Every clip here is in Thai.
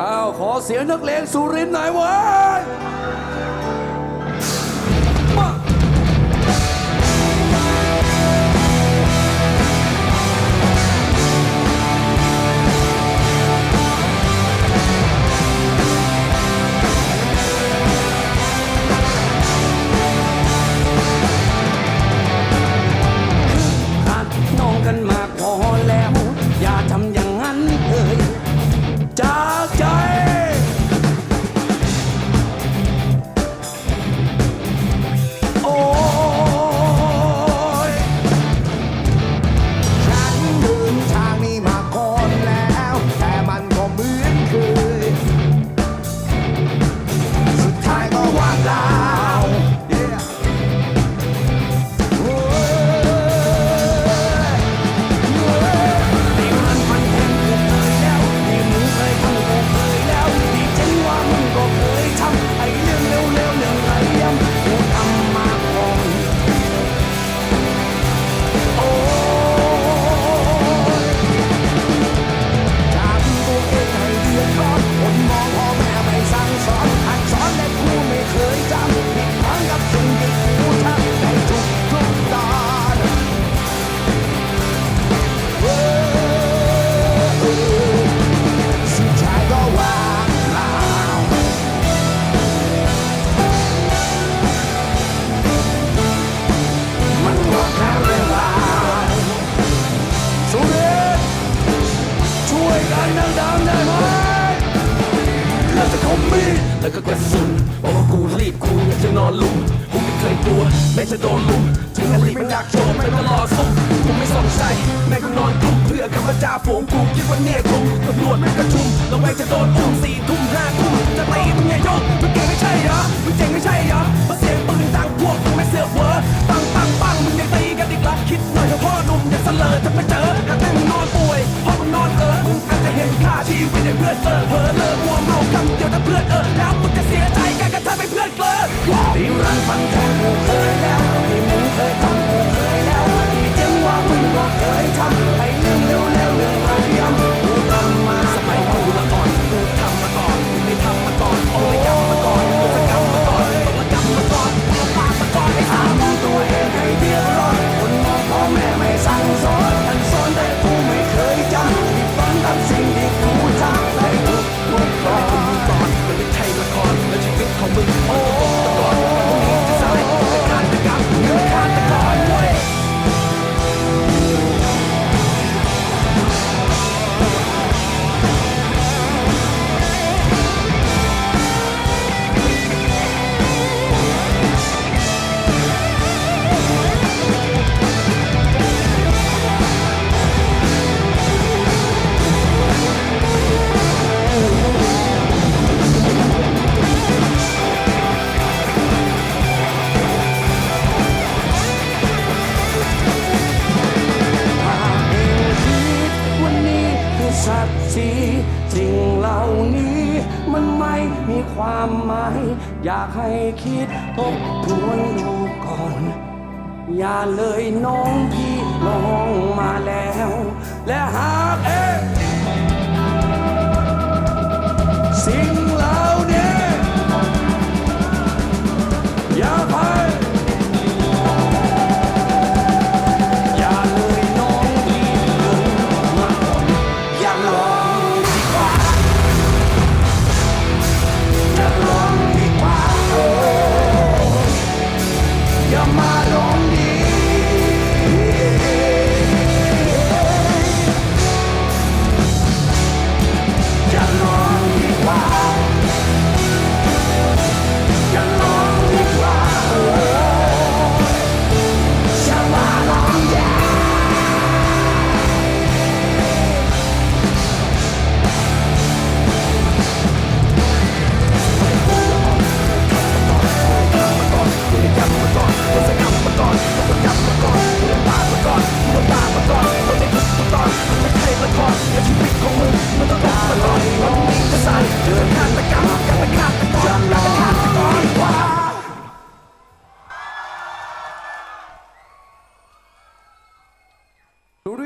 อ้าวขอเสียงนักเลงสุรินทร์หน่อยเว้ย แล้วก็กระสุนบอกว่ากูรีบกูอยากจะนอนลุมกูไม่เคยกลัวแม้จะโดนลุมถึงอริมันอยากโจมไม่มารอสู้กูไม่สนใจแม่กูนอนกลุ้มเพื่อกับมาจ่าฝูงกูคิดว่าเนี่ยคงตำรวจแม่กระชุมแล้วแม่จะโดนอุ้มสี่ทุ่มห้าทุ่มจะตีมึงไงยกมึงเก่งไม่ใช่เหรอมึงเจ๋งไม่ใช่เหรอเพราเสียงปืนดังพวกมึงไม่เสือกเวอร์ปังปังปังมึงยังตีกันอีกเหรอคิดหน่อยเถอะพ่อหนุ่มอย่าเสลอถ้าไปเจอหากแม่มึงนอนป่วยพ่อมึงนอนเออมึงอาจจะเห็นค่าชีวิตในเพื่อนเจอ มีความหมาย อยากให้คิดทบทวนดูก่อน อย่าเลยน้องพี่ลองมาแล้ว และหากเอ๊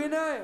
พี่เนย